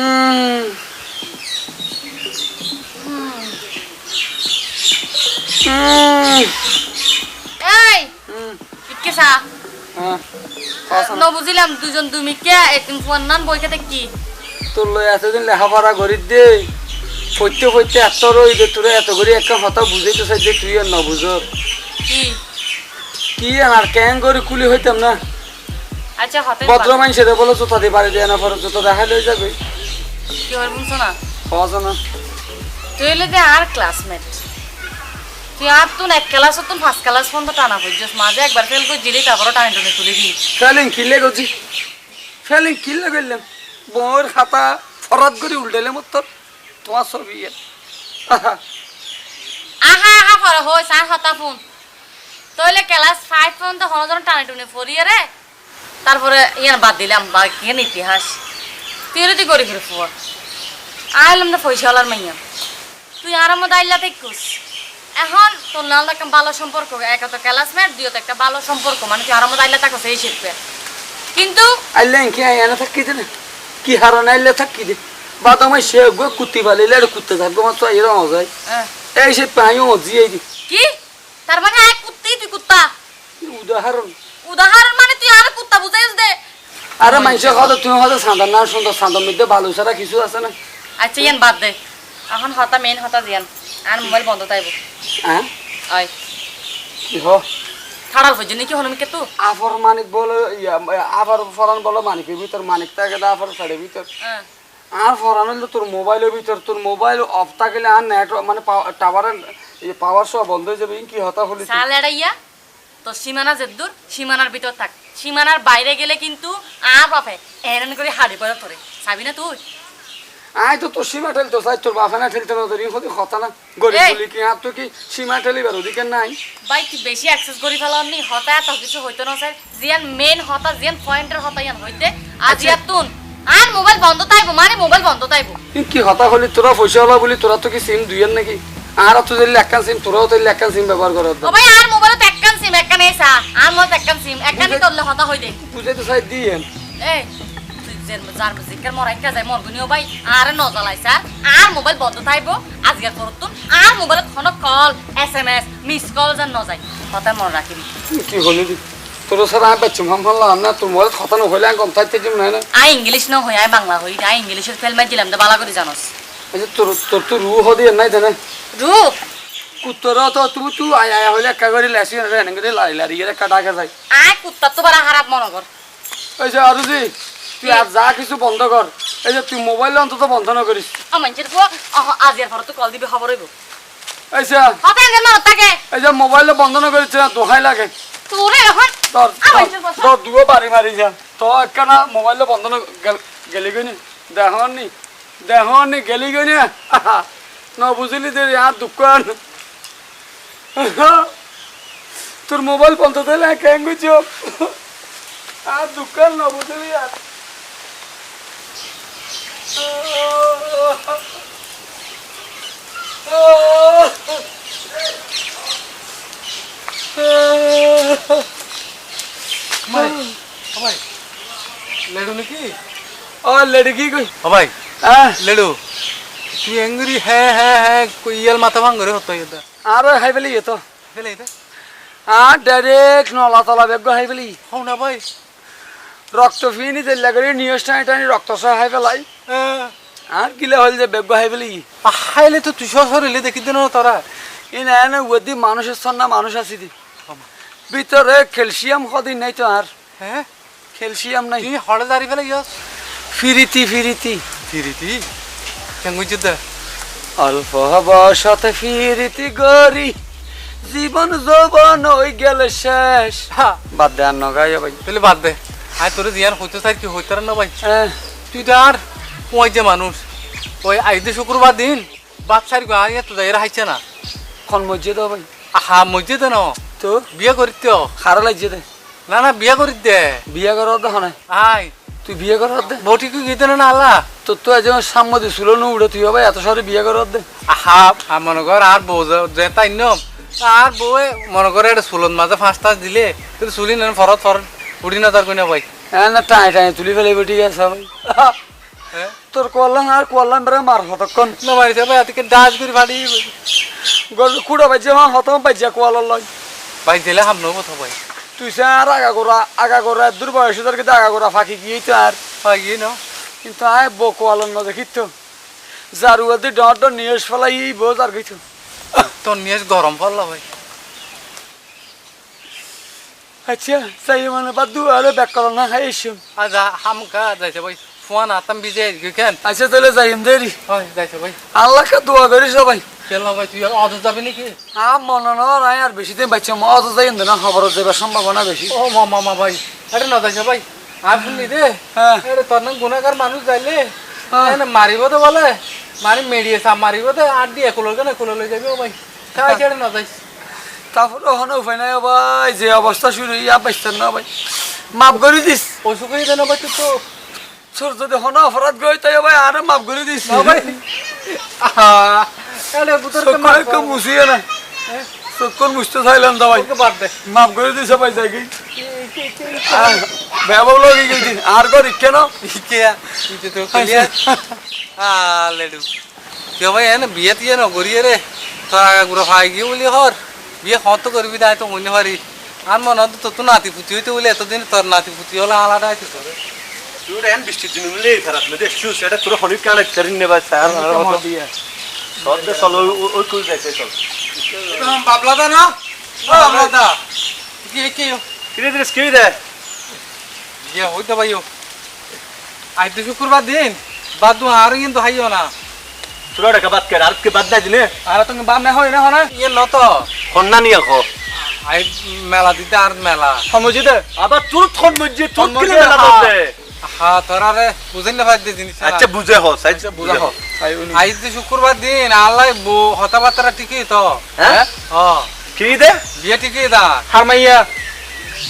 হুম। হুম এই হুম। ইকে সা কসম। ন বুঝিলাম দুজন তুমি কে একদিন ফোন নান বই খেতে কি? তোর লই এতদিন লেখাপড়া করি দে। পড়তে পড়তে এত রই দে তোরা এত করে একটা কথা বুঝাইতে চাই যে তুই আর ন বুঝ কি কি আর ক্যাং করে কুলি হইতাম না? আচ্ছা হতে ভদ্র মানুষের বলো জোতা দিয়ে বাড়ি দেয় না পরে জোতা দেখা লই যাবে। কি হর বুঝছ না? তুই হলে দে আর ক্লাসমেট তুই আর তুন এক ক্লাস তুন ফার্স্ট ক্লাস পর্যন্ত টানা পড়ছিস মাঝে একবার ফেল করে দিলি তারপরে টানি টানি তুলে দিই ফেলিং ফেলিং কিনলে গেলাম বউর খাতা ফরাত করে উল্টাইলে মত তোর। তোমার ছবি আহা, আহা আহা পরে হই সার হতা ফোন। তইলে ক্লাস ফাইভ পর্যন্ত হনজন টানি টুনি ফরিয়ে রে। তারপরে ইয়ান বাদ দিলাম বা ইতিহাস। তুই তুই করি ফিরে ফুয়া আইলাম না পয়সাওয়ালার মাইয়া। তুই আর মধ্যে আইলা দেখুস এখন তোর নাল একটা ভালো সম্পর্ক এক তো ক্লাসমেট দুই একটা ভালো সম্পর্ক মানে তুই আর মধ্যে আইলা থাকো সেই শিখবে কিন্তু আইলে কি এনে থাকি দে কি হারান আইলে থাকি দে বা তোমার সে গো কুত্তি পালিলে আর কুত্তে থাকব মাত্র এরম যায় এই সে পাইও জিয়ে দি কি? তার মানে এক কুত্তি তুই কুত্তা? উদাহরণ। উদাহরণ মানে তুই আর কুত্তা বুঝাইস দে। আরে মানুষের কথা তুমি হয়তো সাঁতার না সুন্দর সাঁতার মধ্যে ভালো ছাড়া কিছু আছে না? আচ্ছা ইয়ান বাদ দে। এখন হতা মেন হতা জিয়ান। আর মোবাইল বন্ধ তাইব হ্যাঁ আয়। কি হ? থাড়াল পর্যন্ত কি হনুমিকে তো? আফর মানিক বলে ইয়া, আফর ফরান বলে মানিকের ভিতর মানিক থাকে না আফর সাইডের ভিতর। হ্যাঁ। আর ফরান হইলে তোর মোবাইলের ভিতর তোর মোবাইল অফ থাকলে আর নেট মানে টাওয়ারের পাওয়ার সব বন্ধ হয়ে যাবে কি হতা হলি? সাল এড়াইয়া তো সীমানা যেদূর সীমানার ভিতর থাক। সীমানার বাইরে গেলে কিন্তু আর বাপে এরেন করে হাড়ি পড়ে তোরে না তুই। আয় তো তোর সীমা ঠেলতো চাই তোর বাপে না ঠেলতে না তোর ইহতি হতা না। গরিব বলি কি আর তুই কি সীমা ঠেলিবার ওদিকে নাই? ভাই তুই বেশি অ্যাক্সেস করি ফেলার নি? হতা এত কিছু হইতো না স্যার। জিয়ান মেন হতা জিয়ান পয়েন্টের হতা ইয়ান হইতে। আর আচ্ছা। জিয়ার তুন আর মোবাইল বন্ধ তাইবো মানে মোবাইল বন্ধ তাইবো। কি হতা হলি তোরা পয়সা হলা বলি তোরা তো কি সিম দুইয়ের নাকি? আর তো যদি একখান সিম তোরাও তো একখান সিম ব্যবহার করার ও ভাই আর মোবাইল তো একখান সিম একখান এসা আর মোবাইল একখান সিম একখানই তোরলে হতা হই দে বুঝাইতে চাই দিয়ে এই তুই যে যার জিকার মরাই কা যায় মর গুনিও ভাই আর ন জ্বালাইছা আর মোবাইল বন্ধ থাইবো আজকের পরত আর মোবাইলত কোন কল এসএমএস মিস কল যেন ন যায় হতা মন রাখিবি। কি হলি তোর সারা আমি বাচ্চা মাম ফানলাম না তোর মোবাইল খতা নহলে আমি গম থাকতে না? আই ইংলিশ ন হই আই বাংলা হই আই ইংলিশের ফেল মাই দিলাম দে বালা করে জানোস। তোর তোর তো রু হদি নাই জানে রূপ কুত্তরা তো তুমি আয় আয় হলে একা করে লেসি রেনে করে লাই লাই রে কাটা যায়। আই কুত্তা তো বারা খারাপ মনে কর ওই যে তুই আর যা কিছু বন্ধ কর এই যে তুই মোবাইল অন্তত বন্ধ না করিস পর তো কল দিবি খবর হইব এই যে হতা এঙ্গেল মরত এই যে মোবাইল বন্ধ না করিস না দোহাই লাগে। তোরে এখন তোর। তোর দুও বাড়ি মারি যা। তো একখানা মোবাইল বন্ধ না গেল- গেলি গনি দেখন নি দেখন নি গেলি গনি ন? বুঝলি যে আর দোকান। তোর মোবাইল বন্ধ দিলে কেন গুছ আর দোকান ন বুঝলি আর ভাই। লেডু নাকি? ও লড়কি কই ও ভাই। আহ লেডু তুই এঙ্গুরি হ্যাঁ হ্যাঁ হ্যাঁ ইয়াল মাথা ভাঙ্গরে হতো এটা আর হাই পেলি তো ফেলে আর ডাইরেক্ট নলা তলা বেগ হাই পেলি হও না ভাই রক্ত ফিনি তেল লাগি নিউজ টানি টানি রক্ত সহ হাই পেলাই আর কিলে হল যে বেগ হাই পেলি হাইলে তো তুই সরিলে দেখি দিন তোরা ই না না ওদি মানুষের সন্না মানুষ আছি দি ভিতরে ক্যালসিয়াম কদিন নাই তো আর হ্যাঁ ক্যালসিয়াম নাই তুই হড়ে দাঁড়ি ফেলে ফিরিতি ফিরিতি ফিরিতি? কেঙ্গুই দে অল্প বসতে ফিরিতি গরি জীবন যৌবন হই গেল শেষ। হ্যাঁ বাদ দে আর নগাই ভাই। তাহলে বাদ দে। আয় তোর জিয়ান হইতে চাই কি হইতে না ভাই? হ্যাঁ তুই তো আর ওই যে মানুষ? ওই আইতে শুক্রবার দিন বাপ সারি গো আর তো যাই হাইছে না। খন মসজিদ ভাই আহা মসজিদে ন। তো? বিয়ে করিতে খারা লাগছে দে। না না বিয়ে করি দে বিয়ে করার দেখ না আয়। তুই বিয়ে করার দে বটি কি গীতে না আল্লাহ? তোর তো আজ সাম্য দিছিল না উড়ে তুই ভাই এত সরে বিয়ে করার দে আহা আর মনে কর আর বউ যে- তাই নিয়ম আর বউয়ে মনে করে এটা চুলত মাঝে ফাঁস টাস দিলে কিন্তু চুলি নেন ফরত ফরত উড়ি না তার কোনে ভাই। হ্যাঁ না টাই টাই তুলি ফেলে ঠিক আছে ভাই। হ্যাঁ? তোর কোয়াল্লাম আর কোয়াল্লাম বেড়ে মার হতক্ষণ। না মারিছে ভাই আজকে ডাস করে ফাটি কুড়া বাজছে মা হতম বাজছে কোয়াল্লার লয়। ভাই দিলে হাম নেব তো ভাই। তুই আর আগা গোড়া আগা গোড়া দূর বয়সদের কিন্তু আগা গোড়া ফাঁকি গিয়ে তো আর। গিয়ে নাও কিন্তু আয় বো কোয়ালার না দেখিত জারুয়াদি ডর ডর নিয়ে ফেলাই বো যার গইতো তোর নিয়ে গরম পড়ল ভাই। আচ্ছা চাই মানে বাদ দু আরে ব্যাক করা না খাই এসম আর যা হাম কা যাইছে ভাই। ফোন আতাম বিজে গেছেন আচ্ছা তাহলে যাইম দেরি। হয় যাইছে ভাই। আল্লাহকে দোয়া করি সবাই কেন ভাই তুই অত যাবি নাকি? আ মনে নয় আর বেশি দিন বাচ্চা মত যাইম না খবর যাবার সম্ভাবনা বেশি। ও মামা মামা ভাই আরে না যাইছে ভাই আর শুনলি রে হ্যাঁ। আরে তোর না গুণাগার মানুষ যাইলে? হ্যাঁ। এনে মারিব তো বলে? মারি মেডিয়ে সাপ মারিব তো আর দিয়ে একুলোর কেন একুলো লই যাবি ও ভাই। খাই ছেড়ে না যাইস তারপরে ওখানে উপায় নাই ভাই যে অবস্থা শুরু ইয়া পাইছেন না ভাই। মাফ করে দিস। ওষুধ করে দেন ভাই তুই তো। তোর যদি হন অপরাধ গই তাই ভাই আরে মাফ করে দিস না ভাই আরে বুতর কে মার চক্কর মুছিয়ে না চক্কর মুছতে চাইলাম দা ভাই। বাদ দে। মাফ করে দিস ভাই যাই গই ব্যবহার লগি গই আর করি কেন কে তুই তো ক্লিয়ার আ লেডু কে ভাই এনে বিয়ে দিয়ে ন করিয়ে রে তোর আগা গুড়া গিয়ে বলি হর বিয়ে হত করবি তাই তো মনে পারি আর মনে হতো তোর নাতি পুতি হইতে বলে এতদিন তোর নাতি পুতি হলে আলাদা আছে তোর তোর এন বৃষ্টির দিন মিলে খারাপ মেদে শুস এটা তোর হনির কানে চারিন নেবা স্যার সব দে চল ওই- কই যাইছে চল। বাবলা দা না? ও বাবলা দা কি কি কিরে দিস কি দে ইয়ে হইতে ভাইও। আজ তো শুক্রবার দিন। বাদ দু আর কিন্তু হাইও না। তোর টাকা বাদ কে আর কে বাদ নাই দিনে? আর তুমি বাম না হয় না হয় ইয়ে নত খন্না নিয়ে খো আই মেলা দিতে আর মেলা। সমঝি দে আবার তোর থন মজ্জি তোর থন মেলা। দে। হা তোরা রে বুঝেন না ভাই জিনিস আচ্ছা বুঝে হ আচ্ছা বুঝে হ আজ তো শুক্রবার দিন আল্লাহ বউ হতাবার্তা ঠিকই তো। হ্যাঁ? ও ঠিকই দে? বিয়ে ঠিকই দা। হার মাইয়া।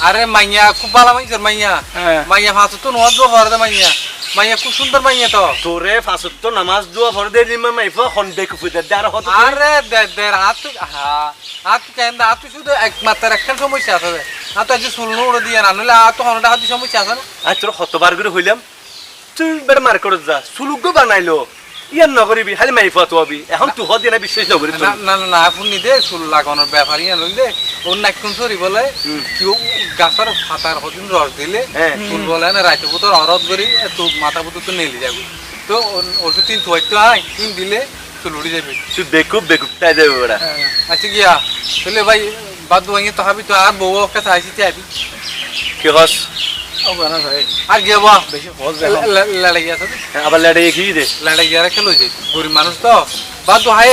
আরে মাইয়া খুব ভালো মাইয়া হ্যাঁ। মাইয়া ফাঁসু তো নোয়াদ দো মাইয়া। মাইয়া খুব সুন্দর মাইয়া তো। তোরে ফাসত নামাজ দুয়া ভর দে নিমা মাইফা হন্ডে কুফু দে আর হত আরে দে দে আত হা আত কেন আত শুধু একমাত্র একখান সমস্যা আছে আত আজ শুনলো উড়ে দিয়ে না নইলে আত হনটা হাতি সমস্যা আছে না। আজ তোর হতবার করে হইলাম তুই বেড়ে মার করে যা সুলুক বানাইলো ইয়ার নগরিবি খালি মাইফা তো হবি এখন তুই হদি না বিশ্বাস নগরি না না না, না আপনি নিদে চুল লাগানোর ব্যাপার ইয়া লইলে ওর নাকুন সরি বলে কেউ গাছের ফাতার হদিন রস দিলে। চুল বলে না রাইতে পুতর অরদ করি তো মাথা পুতর তো নেলি যাবে। তো ওষুধ তিন থুয়াইতে হয় তিন দিলে চুল উড়ে যাবে। তুই বেকুব বেকুব তাই দেবে ওরা আচ্ছা গিয়া। তাহলে ভাই বাদ দুয়াইয়ে তো হাবি তো আর বউ একটা চাইছি চাইবি কি হস আর গিয়া বা বেশি লড়াই গিয়া তো আবার লেড়ে কি দে লড়াই গিয়া যাই গরিব মানুষ তো বাদ দু হাই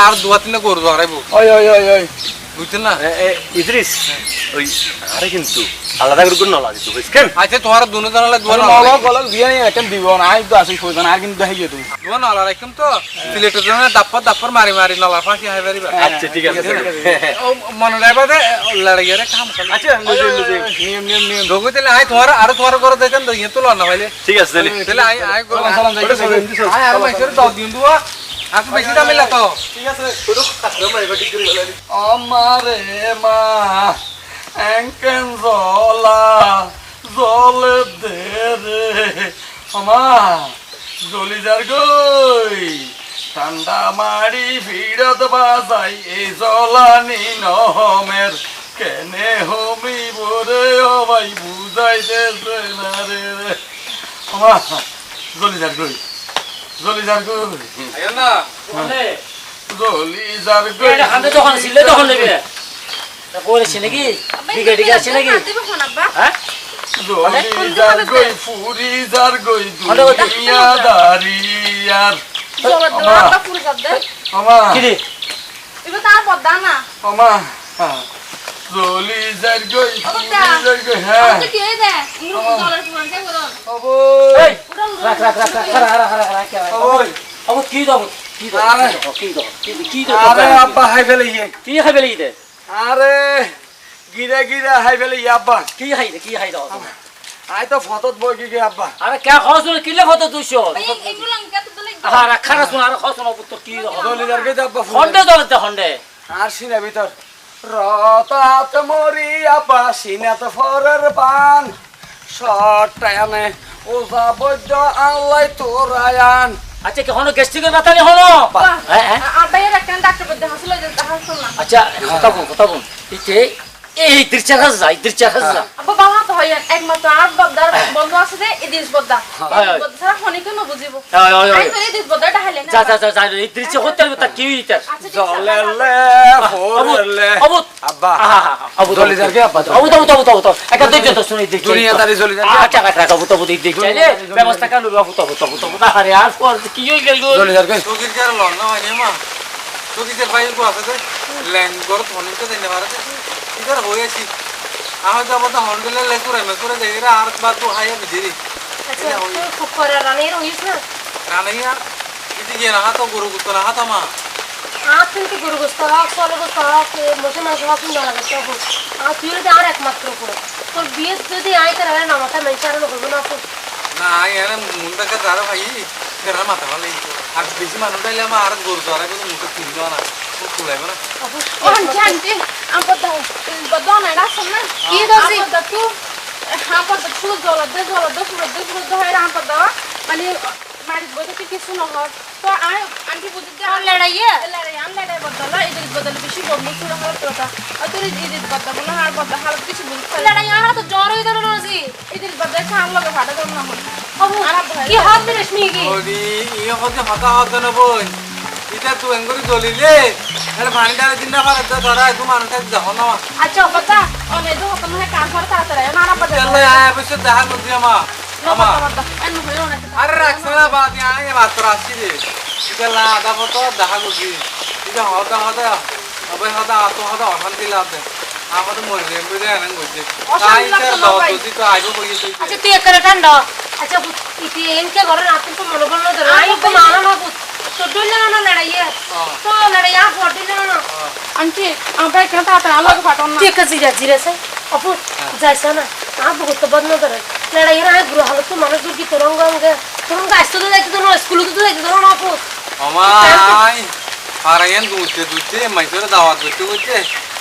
আর দুয়া তিনটা গরু ধরাইবো ওই ওই ওই ওই বুঝছেন না? ইদ্রিস ওই আরে কিন্তু আলাদা করে করে নলা দিত বুঝছেন আচ্ছা তোমার দুনো জানালে দুয়া মল নলা গলক বিয়া নাই এখন দিব না আই তো আসি কইতাম আর কিন্তু দেখাই তুই দুয়া নলা রাখুন তো। সিলেটের জন্য দাপ্পর দাপ্পর মারি মারি নলা ফাঁসি হাই পারিবা আচ্ছা ঠিক আছে। ও মনে রাখবা দে লড়াই কাম খালি আচ্ছা লুজে লুজে। নিয়ম নিয়ম নিয়ম ঢোকো তাহলে আই তোমার আর তোমার ঘরে দেখেন তো ইয়ে তো লড় ভাইলে। ঠিক আছে তাহলে। তাহলে আই আই সালাম সালাম। যাই আই আর মাইসের দাও দিন দুয়া। আর তো বেশি দামে ঠিক আছে আমারে মা এঙ্কেন জলা জলে দে রে। আমা জলি যার গই ঠান্ডা মারি ভিড়ত বাজাই এই জলানি নহমের কেনে হমি বরে বুঝাইতেছে না রে। রে আমা জলি যার গই। জলি যার না জলি যার গই এটা হাতে যখন ছিল তখন নেবে করেছে নাকি? দিকে দিকে আছে নাকি? হ্যাঁ? জলি যার গই ফুরি যার গই হলো কথা। দুনিয়া আমা। কি রে? আমা। জলি যার গই যার গই হ্যাঁ। অবো এই রাখ রাখ রাখ রাখ হারা হারা হারা হারা কে অবো কি দাও কি দাও কি দাও কি কি দাও আরে আব্বা হাই ফেলে ইয়ে কি খাবে লাগি দে আরে গিরা গিরা হাই ফেলে ইয়ে আব্বা। কি খাই দে কি খাই দাও আই তো ফটোত বই কি আব্বা। আরে কে খরচ হলো? কিলে ফটো দুইশো আহা রাখা না শোনা আর খরচ হলো তো কি দাও যার গই আব্বা হন্ডে দলতে হন্ডে। আর সিনা ভিতর। রতাত মরিয়া পাশিনাত ফরের পান সটায়ানে ও আল্লাই আল্লাহ তোর আয়ান আচ্ছা কি হনো গেস্টিকের ব্যথা নেই হনো হ্যাঁ হ্যাঁ। আব্বাইয়ের একটা ডাক্তার বলতে হাসলো যে হাসলো না আচ্ছা কথা বল কথা বল। ইতে এই দৃশ্য হাসা এই দৃশ্য হাসা বাবা হয় একমাত্র আর বদ্দার বন্ধু আছে যে ইদিস বদ্দা। হয়, হয়। বদ্দা বুঝিব হয়, হয়, হয়। ইদিস না যা যা যা কি হইতে? ঠিক আছে, জলেলে ফোরেলে। অবুত আব্বা। অবুত জলিদারকে আব্বা তো। অবুত অবুত অবুত অবুত। একটা দেখতে তো শুনি দেখতে দুনিয়াদারি জলিদার আচ্ছা আচ্ছা অবুত অবুত দেখতে ব্যবস্থা কেন আরে আর কি হই গেল লন না মা গো আছে ল্যাঙ্গর ধনিকে দেন মারে ইদার হয়ে আমার যাব তো হন গেলে লেকুরে মেকুরে দেই রে আর বাদ তো হাইয়া বিদিরি আচ্ছা তুই খুব করে রানীর হইস না? রানাই আর? ইতি গিয়ে না হাতো গরু গুতো না হাতা মা। আর কিন্তু গরু গোস্ত? হোক সলে গোস্ত হোক মোটে মাংস হোক কিন্তু লাগা তো হোক আর তুই যদি আর একমাত্র করে তোর বিয়ে যদি আয় করে না মাথা মেনছে আর করব না তো। না এনে মুন্ডাকে যারা ভাই কেরা মাথা ভালো আর বেশি মানুষ তাইলে আমার আর গরু কিন্তু মুখে কিনব না খুলাইব না। ও না শুন না কি দছি বদ্দা তু আম বদ্দা তু জল দে জল দে পুরো দে পুরো দে হয় আম বদ্দা মানে মারি বদ্দা কি কিছু না হয় তো আয় আন্টি বুঝি দে আর লড়াইয়ে লড়াই আম লড়াই বদ্দা লা ইদিত বদ্দা বেশি বন্ধু শুরু হলো তোটা আর তোর ইদিত বদ্দা বলে আর বদ্দা হাল কিছু বুঝতে লড়াই আর তো জ্বর হই ধরো রোজি ইদিত বদ্দা খান লগে ফাটা দম না হয় কি হাত দিস মি কি ওরি ইয়ে হতে হতা হতে না বই এটা তুই এঙ্গরি জ্বলিলে? আরে পানি ডালে দিন না পারে তো ধরা তুই মানুষ দেখো না। আচ্ছা বদ্দা অনে দো তো মনে কান করে তাড়াতাড়ি না না বদ্দা চলে আয় বসে দেখা করছি আমা আমা না আরে রাখছে না বাদ আয় মাত্র আসছি রে। এটা লা আদা মতো দেখা করছি এটা হতা হতা হবে হতা তো হতা অশান্তি দেয় আমাদের মরে বুঝে আনন্দ করছে তাই লাগতো না ভাই। তো আইব কইয়ে তুই আচ্ছা তুই এক করে ঠান্ডা। আচ্ছা ইতি এনকে ঘরে রাতে তো মনে বলল তো আই তো মানা না বুঝ তো ডুলে না লড়াইয়ে তো লড়াইয়া ফটিলে না আন্টি আমরা কেন তাতে আলো ফাটন ঠিক আছে যা জিরে সে অপু যাইছ না আ বহুত বদন ধরে লড়াইয়ে না গুরু হালত তো মানুষ দুর্গি তরঙ্গ অঙ্গে তরঙ্গ আসতে তো যাইতে তো না স্কুলে তো যাইতে না অপু আমায় মাইসরে দাওয়াত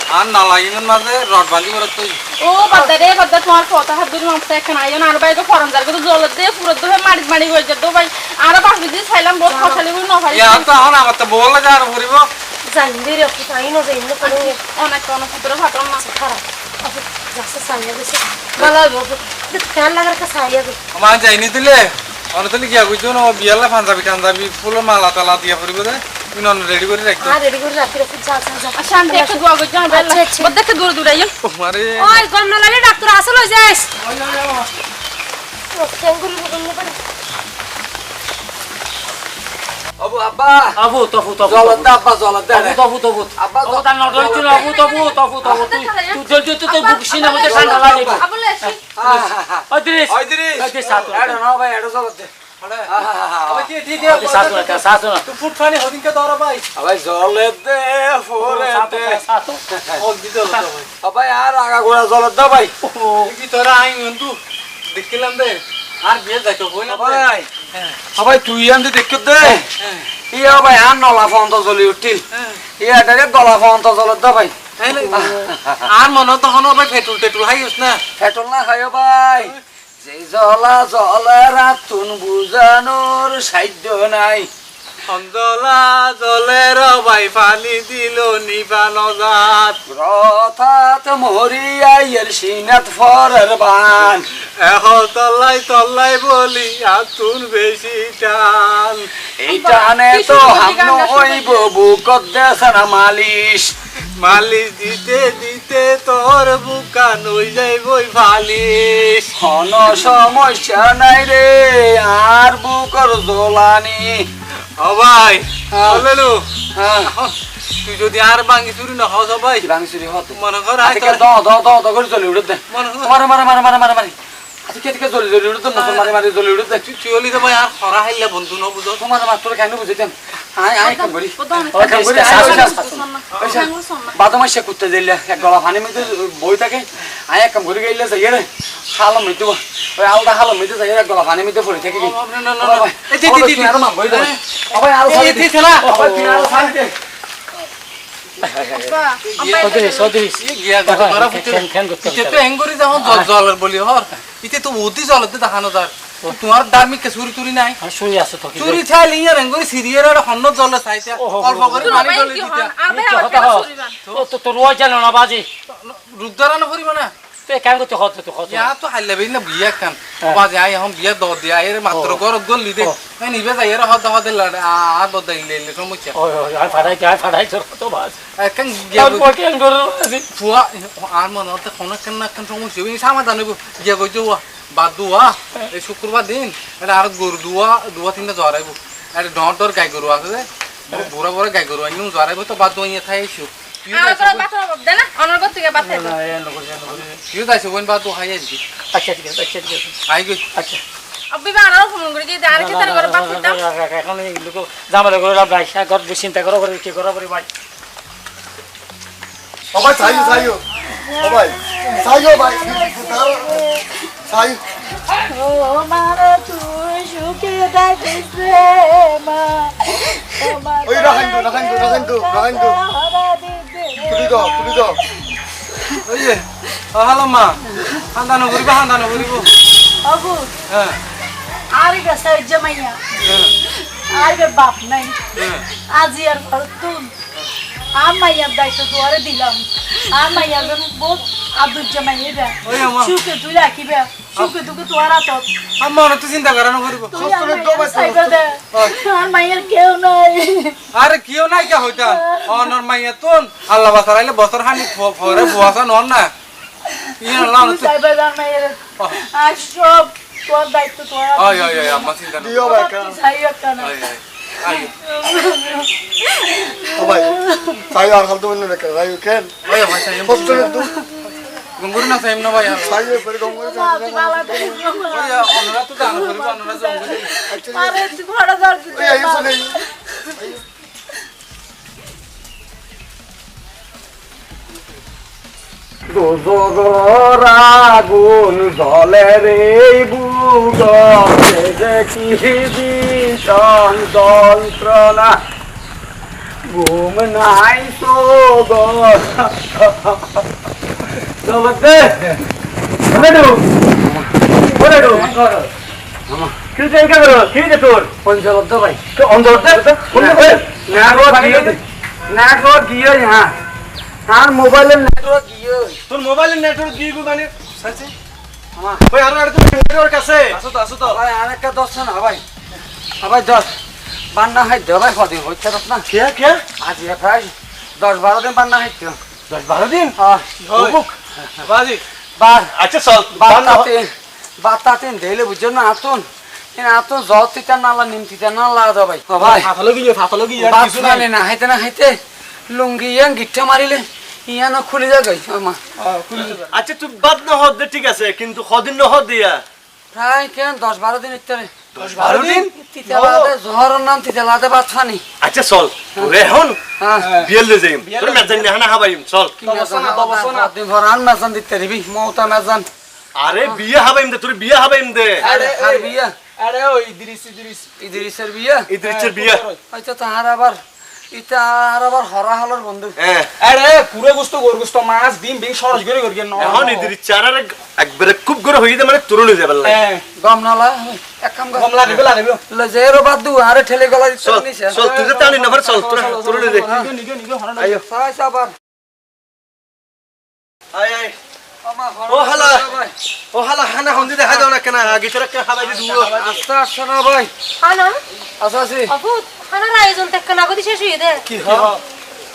আর নালাগিনের মাঝে রড বান্ধি করে তুই ও বাদা রে বাদা তোমার কথা হাত ধরে মামসা এখন আইও না আর ভাই তো ফরম জার তো জল দে পুরো তো মারি মারি হয়ে যেত ভাই আর বাস দিদি ছাইলাম বহুত ফসালি হই না ভাই ইয়া তো এখন আমার তো বলে যা আর ফুরিব জানি রে অপু তাই না যাই না করে অনেক অনেক ভিতরে ফাটন না খারাপ যাচ্ছে সাইয়া গেছে ভালো লাগার সাইয়া গেছে আমার যাইনি দিলে অনতলি গিয়া কইছো না বিয়ালে পাঞ্জাবি টাঞ্জাবি ফুলের মালা তালা দিয়া ফুরিব দে। তুমি অন্য রেডি করে রাখতো আর রেডি করে রাখি রাখি যা যা যা। আচ্ছা আমি একটু দোয়া করছি আমার আচ্ছা, আচ্ছা। বদ দেখে দূর দূর আইও মারে ওই গরম না লাগে ডাক্তার আসলো যাইস কেঙ্গুরি বদল না আবু আব্বা আবু তবু তবু জলত দে আব্বা জলত দে তবু তবু তবু আব্বা, তবু তার নজর ছিল আবু তবু তবু তবু তুই তুই জলদি তুই তো বুক সিনা মধ্যে ঠান্ডা লাগে আবুলে আসি ওই দিস ওই দিরিস ওই দিস সাত এডো না ভাই এডো জলত দে আবে না না আর আগা গোড়া জলত দে ভাই কি তোরা আই কিন্তু দেখিলাম দে আর বিয়ে যাইতো না ভাই ভাই তুই আনতে দেখ দে। ইয়া ভাই আর নলা ফন্ত জ্বলি উঠিল ইয়া ডাইরেক্ট গলা ফন্ত জলত দে ভাই। আর মনে তখন ভাই পেট্রোল টেট্রোল হাইস না? পেট্রোল না খাইও ভাই। যে জলা জলে রাতুন বুঝানোর সাধ্য নাই। অন্দলা জলের ভাই ফালি দিল নিবা নজাত রথাত মহরিয়া ইয়ার সিনাত ফরের বান। এহ তল্লাই তল্লাই বলি আতুন বেশি টান। এইটানে তো হামনো হইব বুকত দেশন মালিশ। মালিশ দিতে দিতে তোর বুকা নই যাইবই ফালিশ। হন সমস্যা নাই রে আর বুকর জোলানি ও ভাই হ্যাঁ। বলেলু হ্যাঁ। তুই যদি আর বাঙ্গি চুরি না হস ভাই বাংসুরি হতে মনে কর আজকে দ দ দ দ করে জ্বলি উঠে দে। মনে কর। মারে মারে মারে মারে মারে। মারে আজকে থেকে জ্বলি জ্বলি উঠে দে মারে জ্বলি উঠে দে তুই তো আর খরা হাইলে বন্ধু ন বুঝো তোমার মাত্র কেন বুঝিতেন আয় আয় কাম করি ওই কাম করি দিস আয় সাত ওই যা। বাদমা সে কুত্তে দিলে এক গলা পানি মধ্যে বই থাকে আয় এক কাম করি গেলে যাই রে হালো মৃত্যু ওই আলদা হালো মৃত্যু যাই এক গলা পানি মধ্যে পড়ে থাকে কি। এই দি, দি, দি, দি। আর মা বই দে আবার আর আর ইয়ে গিয়া ফুটে করতে তো যখন জল বলি হর ইতে তো উদি জলতে দেখানো যার তোমার ধার্মিক চুরি টুরি নাই। শুনি আছো তো চুরি চাই লিয়া রেঙ্গুরি সিরিয়ার আর হন্ন জল চাইতে অল্প করে পানি নবাই দিতে। তো তো তোর ওই জানো না বাজি রূপ করিবা না? আর আর মনে হতে কোন কেন না কেন সমস্যা সমাধান হইব বাদ দুয়া এই শুক্রবার দিন এটা আর গরু দুয়া দুয়া তিনটা জরাইব এটা ডর ডর গাই গরু আছে বুড়া বুড়া গাই গরু আনি জরাইব তো বাদ দুয়া থাই আইছো আচ্ছা আচ্ছা আচ্ছা। চিন্তা করো কি করো ভাই। সবাই চাইও চাইও সবাই চাইও ভাই দাঁড়াও। চাই ও মারা তুই সুখে থাকিস রে মা ও মা ওই রাখাইন তো রাখাইন তো রাখাইন তো রাখাইন তো হারা দিতে তুলি দাও তুলি দাও। ওই যে হ্যালো মা। হান্দানো করিব হান্দানো করিব অবু হ্যাঁ। আর গে সাইজ মাইয়া আর নাই মাইয়ার দায়িত্ব তোয়ারে দিলাম আর মাইয়ার বহুত আদুর ওই আমা সুখে তুই রাখিবে সুখে তুকে তোয়ার চিন্তা করানো করিব আর মাইয়ার সাইড দে আর কেউ নাই আরে নাই কে হইতা অনর মাইয়া তুন আল্লাহ বাসার আইলে বছর হানি ঘরে বুয়াসা নন না ইয়ে না তুই সাইবার আর মাইয়ার আর সব তোর দায়িত্ব তোর আয় আয় আয় আম্মা চিন্তা না দিও ভাই কেন সাইয়া সবাই চাই আর হালতো বললে রেখে চাই কেন আয় ভাই সাইম কষ্ট তো গঙ্গুর না সাইম না ভাই পরে করে তুই বালা করিস না। ভাই অনরা তো দান করিব অনরা জঙ্গলে আরে তুই ঘোড়া ধর দোজগর আগুন জলে রে বুগতে দেখি ভীষণ যন্ত্রণা। ঘুম নাই সোগর চলতে ওরেডু ওরেডু কি জায়গা করো। কি যে তোর ভাই তো হ্যাঁ মোবাইলের নেটওয়ার্ক দিয়ে তোর মোবাইলের নেটওয়ার্ক কি গো মানে সাইছে ওই আর আর তো নেটওয়ার্ক আছে। আসো তো আসো তো। ভাই আর একটা দশ না ভাই। ভাই দশ। বান্না হাইতে ভাই কদিন হচ্ছে না? কে কে? আজ প্রায় দশ বারো দিন বান্না হাইতে দশ বারো দিন? হ্যাঁ বাজি। বার আচ্ছা চল বাতাতে বাতাতে দেলে বুঝছ না আতুন। আতুন জ্বর তিতা নালা নিম তিতা নালা দা ভাই। ও ভাই। ফাফালো গিয়ে ফাফালো গিয়ে আর বাত কিছু নাই। না হাইতে না হাইতে। লুঙ্গি গিট্টা মারিলে। ইয়ান খুলে যা গই মা। আচ্ছা তুই বাদ না হদ ঠিক আছে কিন্তু কদিন না হদ দিয়া? প্রায় কেন দশ বারো দিন ইত্যাদি। দশ বারো দিন? জহরের নাম তিতা লাদে বাত ফানি আচ্ছা চল তোরে এখন হ্যাঁ। বিয়েল লে যাইম। তোর মেজান না হাবাইম চল। কি মেজান দিন ভর আন মেজান দিতে দিবি মৌতা মেজান। আরে বিয়ে হাবাইম দে তোর বিয়ে হাবাইম দে। আরে আর বিয়া? আরে ওই ইদ্রিস ইদ্রিস। ইদ্রিসের বিয়া? ইদ্রিসের বিয়ে। হয়তো তাহার আবার ইটা আর আবার হরা হলর বন্ধু। আরে পুরো গুস্ত গোর গুস্ত মাছ ডিম বিং সরস করে করে ন। এখন ইদ্রিস চারার একবারে খুব করে যায় মানে তরুণ হয়ে যাবে গম নালা এক কাম কর। কমলা দিবে লাগবে লে যে রো বাদ দু আরে ঠেলে গলা চল চল তুই যে টানি না চল তরুণ হয়ে যায় নিগে নিগে হন আইও সাই সাবার আয় আয়। ও হালা ও হালা হানা হন্দি দেখা দাও না কেন? আগে তোরা কে হাবাই দি দুও আস্তে আস্তে না ভাই। হানা? আচ্ছা আছি অবুত হানার আয়োজন তেক্কা নাগদি শেষ হয়ে দে কি হ?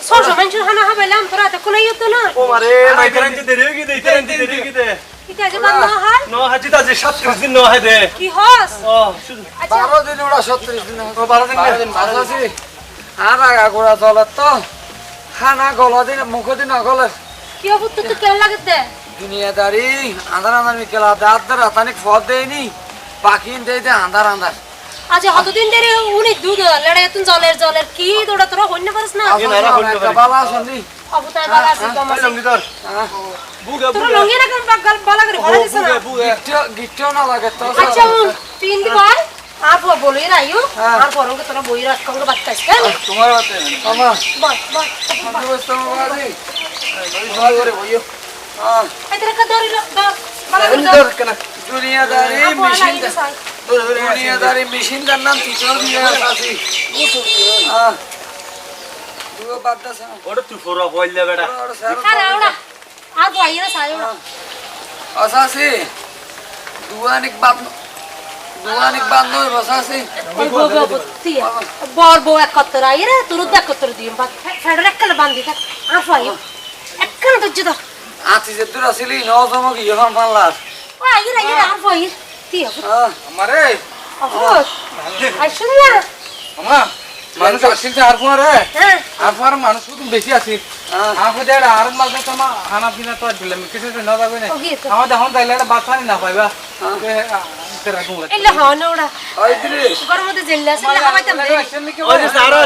সরস মানুষের হানা হাবাইলাম তোরা এত কোনাই হতো না? ও মারে মাইতেরান যে দেরি হয়ে গিয়ে দেরি দেরি হয়ে গিয়ে এটা যে বাদ না হার ন হাজি তা যে 37 দিন ন হয় দে কি হস? ও শুধু। আচ্ছা। বারো দিন ওরা সত্তরিশ দিন ও বারো দিন বারো দিন আচ্ছা আছি আর আগা গোড়া চলে তো। খানা গলা দিন মুখ দিন গলে। কি অবুত তো কেমন লাগে দে দুনিয়াদারি আন্ধার আন্ধার মিকেলা দাঁত ধরে রাতানিক ফদ দেয়নি। বাকি দেই দে আন্ধার আন্ধার আজ কতদিন দেরি উনি দুধ লড়াই তুন জলের জলের কি দৌড়া তোরা হইনা পারিস না? এ নারা হইতে একটা পারে। বালা শুনি অবতার বালা আছে কম আছে লঙ্গি ধর তোরা লঙ্গি না কেন বাগাল বালা করে ভরা দিছ না? গিট্টো গিট্টো না লাগে তো আচ্ছা তিন দি আর পর বলই রাইও আর পরঙ্গ তোরা বই রাখ কঙ্গ বাচ্চাস কেন তোমার আমা করে বইও। দুনিয়াদারি মেশিনটার নাম তিতর দিয়ে আছি দুটো বাদ দাস ওটা তুই ফোরা বললে বেটা। আরে ওরা আর বইরে সাই ওরা আসাসি দুয়ানিক বাদ দুয়ানিক বাদ নয় বসাসি বর বউ এক কত্তর আইরে তোর দেখ কত্তর দিম বাদ। ফেডার এককালে বান্ধি থাক। আফাই এককালে তো জুদা আছি যে তোর আসিলি নজমক ইহন পাল্লার ও আইরে আর আফাই তি আমারে অফুত আইসুন না আমা। মানুষ আসিল আর ফুয়ারে হ্যাঁ আর ফুয়ার মানুষ কিন্তু বেশি আসিল ফুয়া আর মাঝে তো খানা পিনা তো দিলাম কিছু তো না যাবে না? ওকে তো আমার দেখুন তাইলে একটা পানি না পাইবা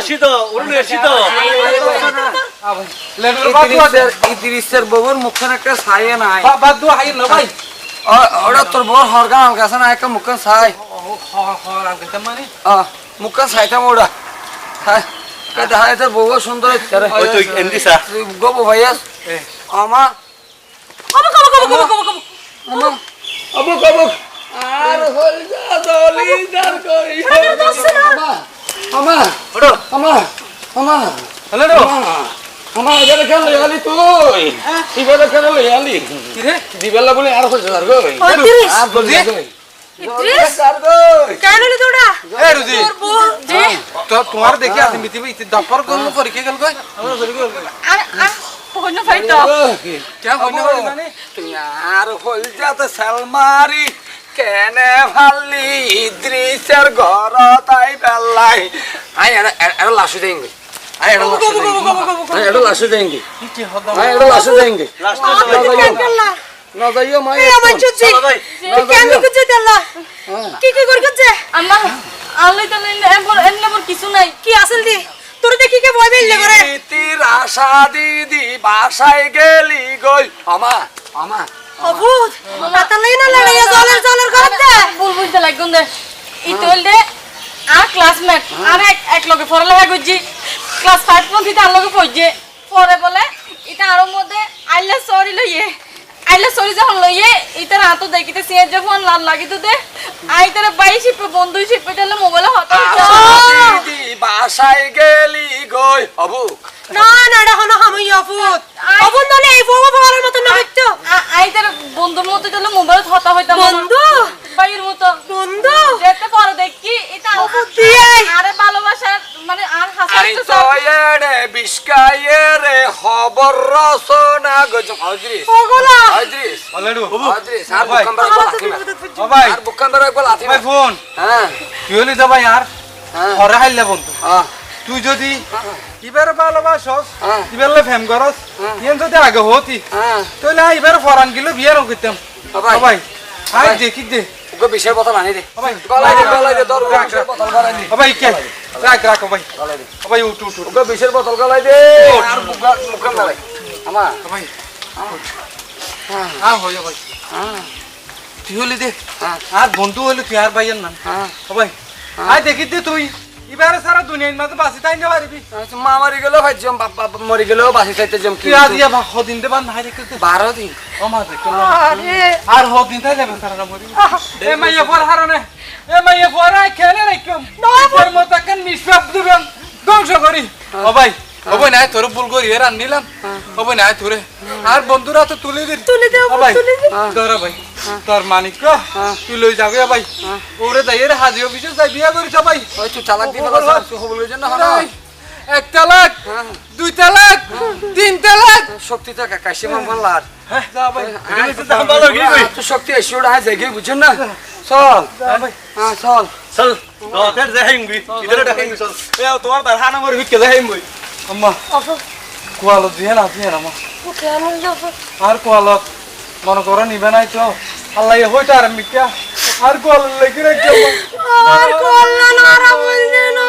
ওরা তো তো। একটা নাই। ভাই। ও- তোর বউর হরগান আলগাছে না একটা মুখখান ছাই মানে ছাইতাম হ্যাঁ দেখা তোর বউ সুন্দর। ওই তো এমডি স্যার গো ভাইয়া আমা। কবো কবো কবো কবো কবো কবো আমা। আবু কবু আর হল যা দলি দার কই। আমা আমা ওটো আমা আমা। হ্যালো রে আমা এবারে কেন লইয়ালি তুই? এবারে কেন লইয়ালি রে দিবেলা বলে আর হল আর বলি কেন লি তোরা এ রুজি তোর বউ যে তো তোমার দেখি আসি মিতি ইতি দফর কোন পরীক্ষা গেল কই আর আর কোন ফাইট কে? হইনা হই মানে তুই আর হল যাতে সালমারি কেনে ভাল্লি ইদ্রিসের ঘর তাই বেলাই আই দেঙ্গে আই এড়া লাশু দেঙ্গে আই এড়া লাশু দেঙ্গে কি হদা আই এড়া লাশু দেঙ্গে লাস্ট না যাইও আমার কেন দেলা? কি কি করি করছে আম্মা আলাই তালে এমন এমন কিছু নাই। কি আসল দি? তোর দেখি কে ভয় বেললে করে প্রীতির আশা দিদি বাসায় গেলি গই। আমা আমা অভূত মাথা লই না লড়াইয়া জলের জলের ঘর দে। ভুল লাগুন দে ইতলদে আর ক্লাসমেট আর এক এক লগে পড়ালেখা করছি। ক্লাস ফাইভ পর্যন্ত তার লগে পড়ছে। পরে বলে এটা আরও মধ্যে আইলে সরি লইয়ে। আইলে সরি যখন লইয়ে ইতার হাতও দেখিতে সিয়ে যখন লাল লাগি তো দে আই তারা বাই শিপে বন্ধু শিপে তাহলে মোবাইলে হত বাসায় গেলি গই। হবু না না এটা হলো নলে এই বউ ভাড়ার মতো না হইতো আই তার বন্ধুর মতো তাহলে মোবাইল হতা হইতাম বন্ধু? বাইয়ের মতো। বন্ধু? যেতে পরে দেখি এটা দিয়ে আরে ভালোবাসার মানে আর হাসার তো এড়ে বিস্কায়ে রে খবর রসনা ওগুলা? আর ভাই। আর ভাই ফোন। হ্যাঁ। তুই হলি যাবা ইয়ার হ্যাঁ। ঘরে হাইলে বন্ধু। হ্যাঁ। তুই যদি এবার ভালোবাসস হ্যাঁ। এবারে ফেম করস ইয়ান যদি আগে হতি হ্যাঁ। তাহলে এবার ফরান গেলে বিয়ার করতাম ও ভাই। ভাই ভাই। দেখি দে ওকে বিশের কথা বানিয়ে দে। ভাই গলায় দে গলায় দে বোতল গলায় দে ভাই কে রাখ ভাই ভাই উঠ উঠ উঠ। ওকে বোতল গলায় দে। আর ভাই হ্যাঁ। ও ভাই হ্যাঁ। তুই হলি দে। হ্যাঁ। আর বন্ধু হলি তুই আর ভাইয়ের নাম। হ্যাঁ। ভাই আই দেখি দে তুই। এবারে সারা দুনিয়ার মাঝে বাসি তাই না পারবি? মা মরি গেলেও ভাই জম বাপ বাপ মরি গেলেও বাসি খাইতে জম কি তুই আজ ইয়া হদিন দে বান হাই দেখতে বারো দিন। ও মা দেখ আর। হদিন তাই যাবে সারা মরি। এ মাইয়া পর হারনে এ মাইয়া পর আই খেলে রাখম তোর মত কেন নিষ্পাপ দিবেন ধ্বংস করি। ও ভাই ও ভাই নাই তোর ভুল করি এর নিলাম ও ভাই নাই তোরে। আর বন্ধুরা তো তুলে দিন তুলে দে ও ভাই তোর ভাই। তোর মানিক তুই লই যাবে ভাই। ওরে যাই রে হাজি অফিসে যাই বিয়া করিস ভাই। ওই তুই চালাক দিবে বল, হবল জন্য ভাই, এক তালাক দুই তালাক তিন তালাক। শক্তি থাকে কাশি মাম বললার হ্যাঁ যা ভাই ভালো কি কই তো শক্তি এসে ওটা আছে কি বুঝছেন না? চল। ভাই। হ্যাঁ চল। চল। তোর ইদরে চল এ তোমার তার হানা মরি বিকে যাইম বই আম্মা কোয়ালো দিয়ে না দিয়ে না মা। আর কোয়ালো মনে করো নিবে নাই তো। আল্লাহ হইতো আর মিকা আর কল লেগে রেখে আর কল্যাণ আর বলছে না